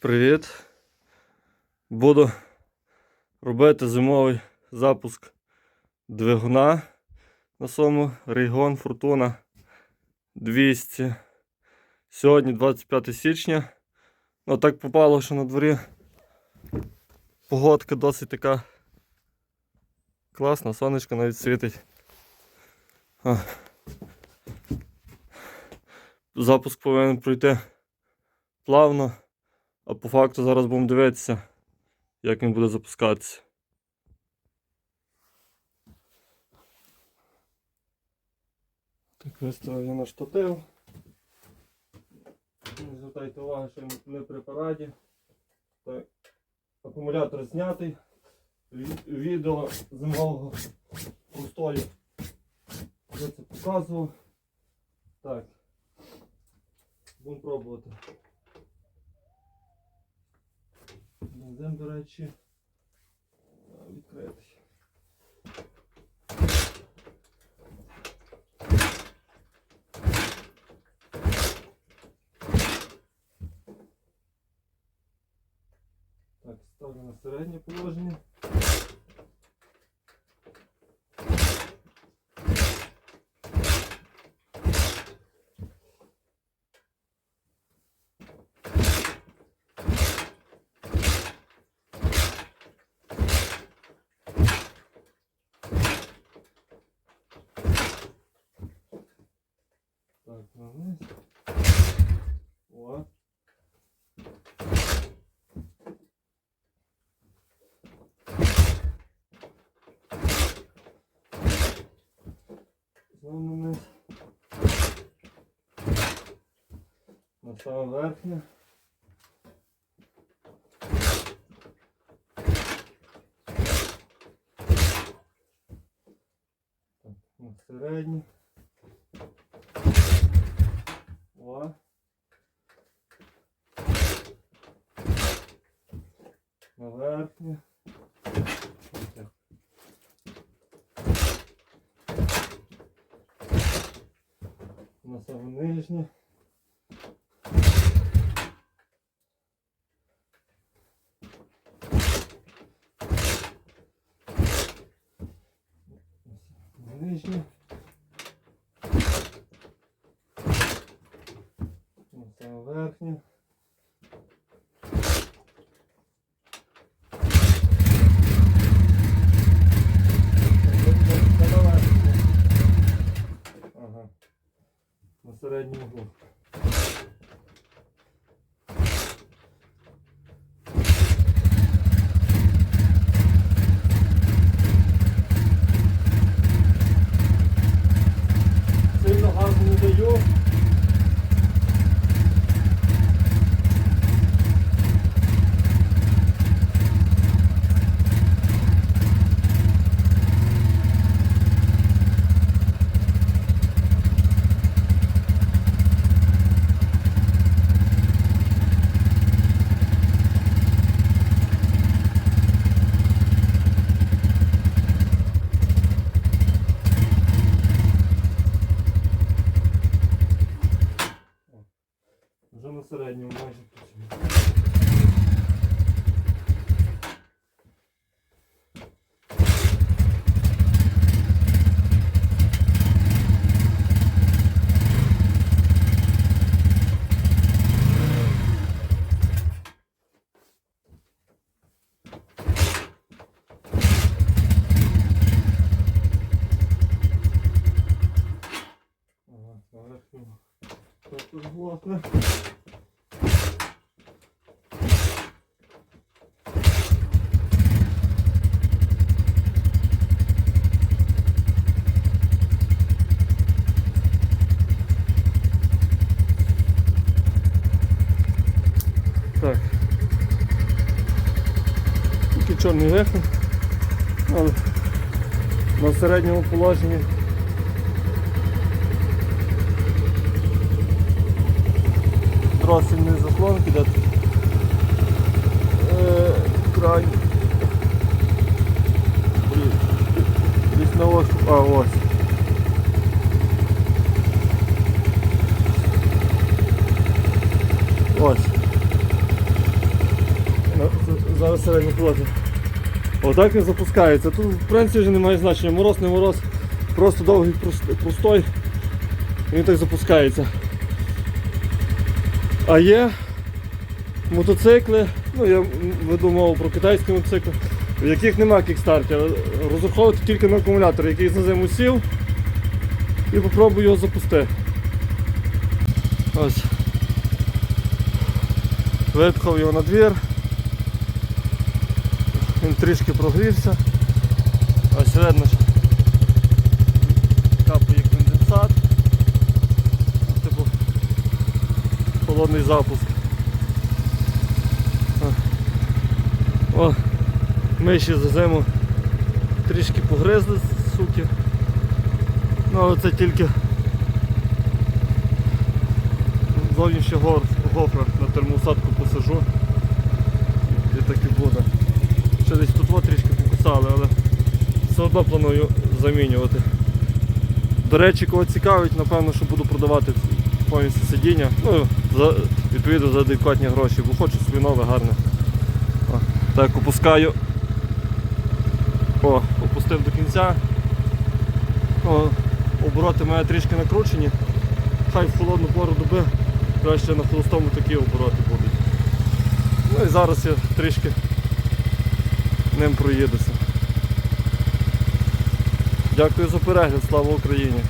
Привіт. Буду робити зимовий запуск двигуна на своєму Raygon Fortuna 200. Сьогодні 25 січня. Ну так попало, що на дворі погодка досить така класна, сонечко навіть світить. Запуск повинен пройти плавно. А по факту зараз будемо дивитися, як він буде запускатися. Так, виставив я на штатив. Не звертайте увагу, що він не при параді. Так. Акумулятор знятий. Ві- Відео зимового простою. Я це показував. Так. Будемо пробувати. Бензин, до речі, а, відкритий. Так, ставлю на середнє положення. Вниз. О. Знову вниз. На саме верхнє. Так, на середнє. На верхнє. Так. На саме нижнє. На нижнє. На саме верхнє. Ага. На середньому углу. Сильно газу не даю. Вже на середньому майже працює. Ага, на. Також власне. Так. Тільки чорний вихід, але на середньому положенні тросильні заслонки, тут е, край. Блін, на ось, а ось. Ось. Зараз середньо колоти. Отак він запускається. Тут в принципі вже немає значення. Мороз, не мороз. Просто довгий прост- простой. Він так запускається. А є мотоцикли, ну я веду мову про китайські мотоцикли, в яких нема кікстартера. Розраховувати тільки на акумулятор, який на зиму сів і попробую його запустити. Ось. Випхав його на двір. Він трішки прогрівся. Ось видно, що капає конденсат. Типу холодний запуск. О, О, миші за зиму трішки погризли, суки. Ну але це тільки зовнішня гофра на термосадку посажу. І так і буде. Ще десь тут трішки покусали, але все одно планую замінювати. До речі, кого цікавить, напевно, що буду продавати повністю сидіння. Ну, за, відповідно за адекватні гроші, бо хочу собі нове гарне. О, так, опускаю. О, опустив до кінця. О, обороти має трішки накручені. Хай в холодну пору доби краще на холостому такі обороти будуть. Ну і зараз я трішки ним проїдуся. Дякую за перегляд, слава Україні!